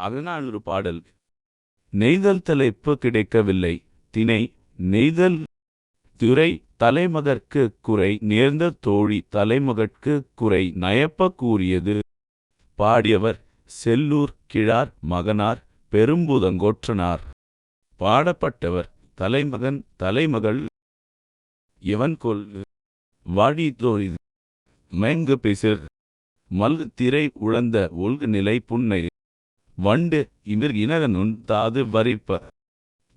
அதனால் ஒரு பாடல். நெய்தல் தலைப்பு கிடைக்கவில்லை. திணை நெய்தல் துறை தலைமகற்கு குறை நேர்ந்த தோழி தலைமகற்கு குறை நயப்ப கூறியது. பாடியவர் செல்லூர் கிழார் மகனார் பெரும்புதங்கோற்றனார். பாடப்பட்டவர் தலைமகன் தலைமகள் எவன் கொல் வாடி தோழி மேங்கு பிசிர் மல் திரை உழந்த ஒல்கு நிலை புன்னை வண்டு இமிர் இனகனுன் தாது வரிப்ப.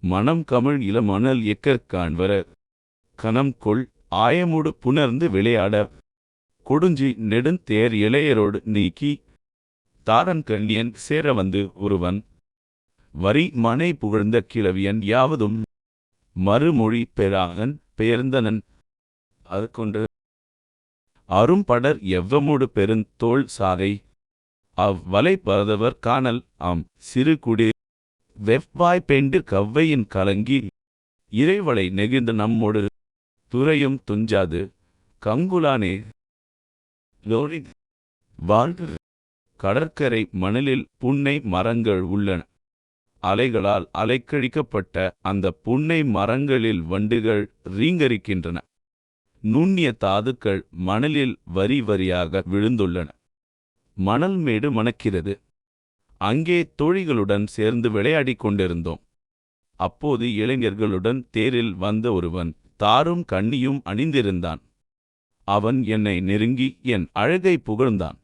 மணம் கமிழ் இளமணல் எக்கற் காண்வர. கனம் கொள் ஆயமுடு புணர்ந்து விளையாட. கொடுஞ்சி நெடுந்தேர் இளையரோடு நீக்கி. தாரன் கண்ணியன் சேர வந்து ஒருவன் வரி மனை புகழ்ந்த கிழவியன் யாவதும். மறுமொழி பெறாகன் பெயர்ந்தனன். அது கொண்டு அரும்படர் எவ்வமுடு பெருந்தோள் சாகை. அவ்வலை பரதவர் காணல் ஆம். சிறு குடி வெவ்வாய் பெண்டிற் கவ்வையின் கலங்கி இறைவளை நெகிழ்ந்த நம்மோடு துறையும் துஞ்சாது. கங்குலானே லோரி வாழ்க. கடற்கரை மணலில் புன்னை மரங்கள் உள்ளன. அலைகளால் அலைக்கழிக்கப்பட்ட அந்த புன்னை மரங்களில் வண்டுகள் ரீங்கரிக்கின்றன. நுண்ணிய தாதுக்கள் மணலில் வரி வரியாக விழுந்துள்ளன. மணல் மேடு மணக்கிறது. அங்கே தோழிகளுடன் சேர்ந்து விளையாடிக் கொண்டிருந்தோம். அப்போது இளைஞர்களுடன் தேரில் வந்த ஒருவன் தாரும் கண்ணியும் அணிந்திருந்தான். அவன் என்னை நெருங்கி என் அழகை புகழ்ந்தான்.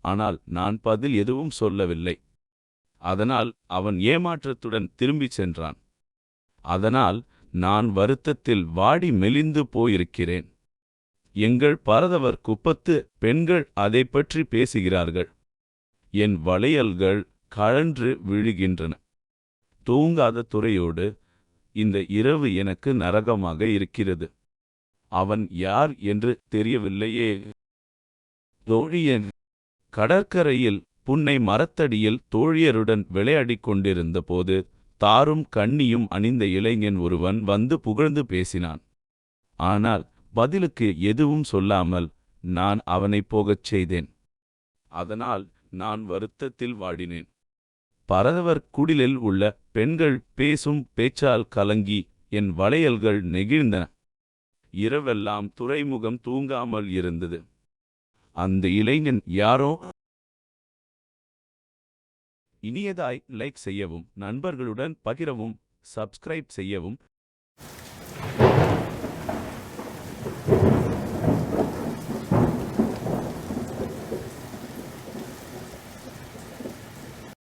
ஆனால் நான் பதில் எதுவும் சொல்லவில்லை. அதனால் அவன் ஏமாற்றத்துடன் திரும்பிச் சென்றான். அதனால் நான் வருத்தத்தில் வாடி மெலிந்து போயிருக்கிறேன். எங்கள் பரதவர் குப்பத்து பெண்கள் அதை பற்றி பேசுகிறார்கள். என் வளையல்கள் கழன்று விழுகின்றன. தூங்காத துறையோடு இந்த இரவு எனக்கு நரகமாக இருக்கிறது. அவன் யார் என்று தெரியவில்லையே. தோழியன் கடற்கரையில் புன்னை மரத்தடியில் தோழியருடன் விளையாடிக் கொண்டிருந்த போது தாரும் கண்ணியும் அணிந்த இளைஞன் ஒருவன் வந்து புகழ்ந்து பேசினான். ஆனால் பதிலுக்கு எதுவும் சொல்லாமல் நான் அவனை போகச் செய்தேன். அதனால் நான் வருத்தத்தில் வாடினேன். பரதவர் குடிலில் உள்ள பெண்கள் பேசும் பேச்சால் கலங்கி என் வளையல்கள் நெகிழ்ந்தன. இரவெல்லாம் துறைமுகம் தூங்காமல் இருந்தது. அந்த இளைஞன் யாரோ? இனியதாய் லைக் செய்யவும் நண்பர்களுடன் பகிரவும் சப்ஸ்கிரைப் செய்யவும்.